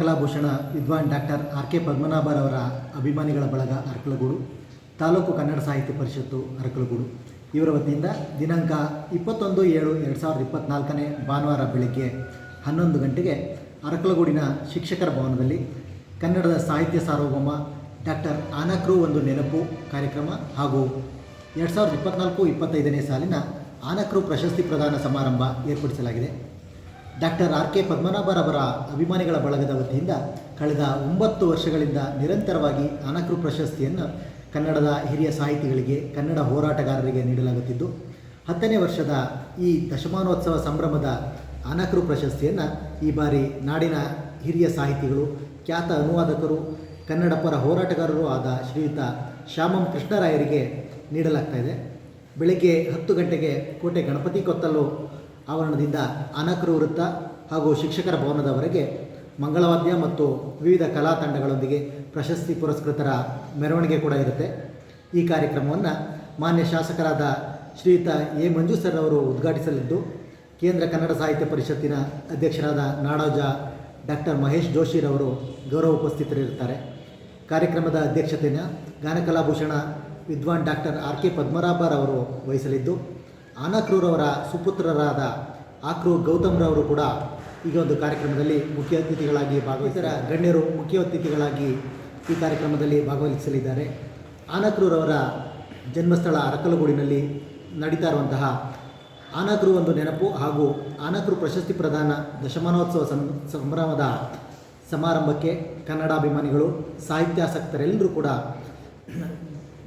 ಕಲಾಭೂಷಣ ವಿದ್ವಾನ್ doctor R K ಪದ್ಮನಾಭರವರ ಅಭಿಮಾನಿಗಳ ಬಳಗ ಅರಕಲಗೂಡು, ತಾಲೂಕು ಕನ್ನಡ ಸಾಹಿತ್ಯ ಪರಿಷತ್ತು ಅರಕಲಗೂಡು. ಇವರ ವತಿಯಿಂದ ದಿನಾಂಕ ಇಪ್ಪತ್ತೊಂದು ಏಳು ಎರಡು ಸಾವಿರದ ಇಪ್ಪತ್ತ್ನಾಲ್ಕನೇ ಭಾನುವಾರ ಬೆಳಗ್ಗೆ ಹನ್ನೊಂದು ಗಂಟೆಗೆ ಅರಕಲಗೂಡಿನ ಶಿಕ್ಷಕರ ಭವನದಲ್ಲಿ ಕನ್ನಡದ ಸಾಹಿತ್ಯ ಸಾರ್ವಭೌಮ ಡಾಕ್ಟರ್ ಆನಕ್ರು ಒಂದು ನೆನಪು ಕಾರ್ಯಕ್ರಮ ಹಾಗೂ ಎರಡು ಸಾವಿರದ ಇಪ್ಪತ್ನಾಲ್ಕು ಇಪ್ಪತ್ತೈದನೇ ಸಾಲಿನ ಆನಕ್ರು ಪ್ರಶಸ್ತಿ ಪ್ರದಾನ ಸಮಾರಂಭ ಏರ್ಪಡಿಸಲಾಗಿದೆ. ಡಾಕ್ಟರ್ ಆರ್ ಕೆ ಪದ್ಮನಾಭರವರ ಅಭಿಮಾನಿಗಳ ಬಳಗದ ವತಿಯಿಂದ ಕಳೆದ ಒಂಬತ್ತು ವರ್ಷಗಳಿಂದ ನಿರಂತರವಾಗಿ ಅನಕೃ ಪ್ರಶಸ್ತಿಯನ್ನು ಕನ್ನಡದ ಹಿರಿಯ ಸಾಹಿತಿಗಳಿಗೆ, ಕನ್ನಡ ಹೋರಾಟಗಾರರಿಗೆ ನೀಡಲಾಗುತ್ತಿದ್ದು, ಹತ್ತನೇ ವರ್ಷದ ಈ ದಶಮಾನೋತ್ಸವ ಸಂಭ್ರಮದ ಅನಕೃ ಪ್ರಶಸ್ತಿಯನ್ನು ಈ ಬಾರಿ ನಾಡಿನ ಹಿರಿಯ ಸಾಹಿತಿಗಳು, ಖ್ಯಾತ ಅನುವಾದಕರು, ಕನ್ನಡ ಪರ ಹೋರಾಟಗಾರರು ಆದ ಶ್ರೀಯುತ ಶ್ಯಾಮಂ ಕೃಷ್ಣರಾಯರಿಗೆ ನೀಡಲಾಗ್ತಾ ಇದೆ. ಬೆಳಗ್ಗೆ ಹತ್ತು ಗಂಟೆಗೆ ಕೋಟೆ ಗಣಪತಿ ಕೊತ್ತಲು ಆವರಣದಿಂದ ಅನಕರು ವೃತ್ತ ಹಾಗೂ ಶಿಕ್ಷಕರ ಭವನದವರೆಗೆ ಮಂಗಳವಾದ್ಯ ಮತ್ತು ವಿವಿಧ ಕಲಾ ತಂಡಗಳೊಂದಿಗೆ ಪ್ರಶಸ್ತಿ ಪುರಸ್ಕೃತರ ಮೆರವಣಿಗೆ ಕೂಡ ಇರುತ್ತೆ. ಈ ಕಾರ್ಯಕ್ರಮವನ್ನು ಮಾನ್ಯ ಶಾಸಕರಾದ ಶ್ರೀಯುತ ಎ ಮಂಜು ಸರ್ ಅವರು ಉದ್ಘಾಟಿಸಲಿದ್ದು, ಕೇಂದ್ರ ಕನ್ನಡ ಸಾಹಿತ್ಯ ಪರಿಷತ್ತಿನ ಅಧ್ಯಕ್ಷರಾದ ನಾಡೋಜ ಡಾಕ್ಟರ್ ಮಹೇಶ್ ಜೋಶಿರವರು ಗೌರವ ಉಪಸ್ಥಿತರಿರುತ್ತಾರೆ. ಕಾರ್ಯಕ್ರಮದ ಅಧ್ಯಕ್ಷತೆಯನ್ನು ಗಾನಕಲಾಭೂಷಣ ವಿದ್ವಾನ್ ಡಾಕ್ಟರ್ ಆರ್ ಕೆ ಪದ್ಮರಾಭರವರು ವಹಿಸಲಿದ್ದು ಆನಕ್ರೂರವರ ಸುಪುತ್ರರಾದ ಆಕ್ರು ಗೌತಮ್ರವರು ಕೂಡ ಈಗ ಒಂದು ಕಾರ್ಯಕ್ರಮದಲ್ಲಿ ಮುಖ್ಯ ಅತಿಥಿಗಳಾಗಿ ಭಾಗವಹಿಸಿದ ಗಣ್ಯರು ಮುಖ್ಯ ಅತಿಥಿಗಳಾಗಿ ಈ ಕಾರ್ಯಕ್ರಮದಲ್ಲಿ ಭಾಗವಹಿಸಲಿದ್ದಾರೆ. ಆನಕ್ರೂರವರ ಜನ್ಮಸ್ಥಳ ಅರಕಲಗೂಡಿನಲ್ಲಿ ನಡೀತಾ ಇರುವಂತಹ ಆನಕ್ರು ಒಂದು ನೆನಪು ಹಾಗೂ ಆನಕ್ರು ಪ್ರಶಸ್ತಿ ಪ್ರದಾನ ದಶಮಾನೋತ್ಸವ ಸಂಭ್ರಮದ ಸಮಾರಂಭಕ್ಕೆ ಕನ್ನಡಾಭಿಮಾನಿಗಳು, ಸಾಹಿತ್ಯಾಸಕ್ತರೆಲ್ಲರೂ ಕೂಡ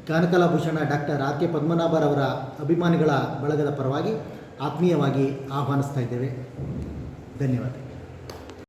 ಗಾನಕಲಾಭೂಷಣ ಡಾಕ್ಟರ್ ಆರ್ ಕೆ ಪದ್ಮನಾಭರವರ ಅಭಿಮಾನಿಗಳ ಬಳಗದ ಪರವಾಗಿ ಆತ್ಮೀಯವಾಗಿ ಆಹ್ವಾನಿಸ್ತಾ ಇದ್ದೇವೆ. ಧನ್ಯವಾದ.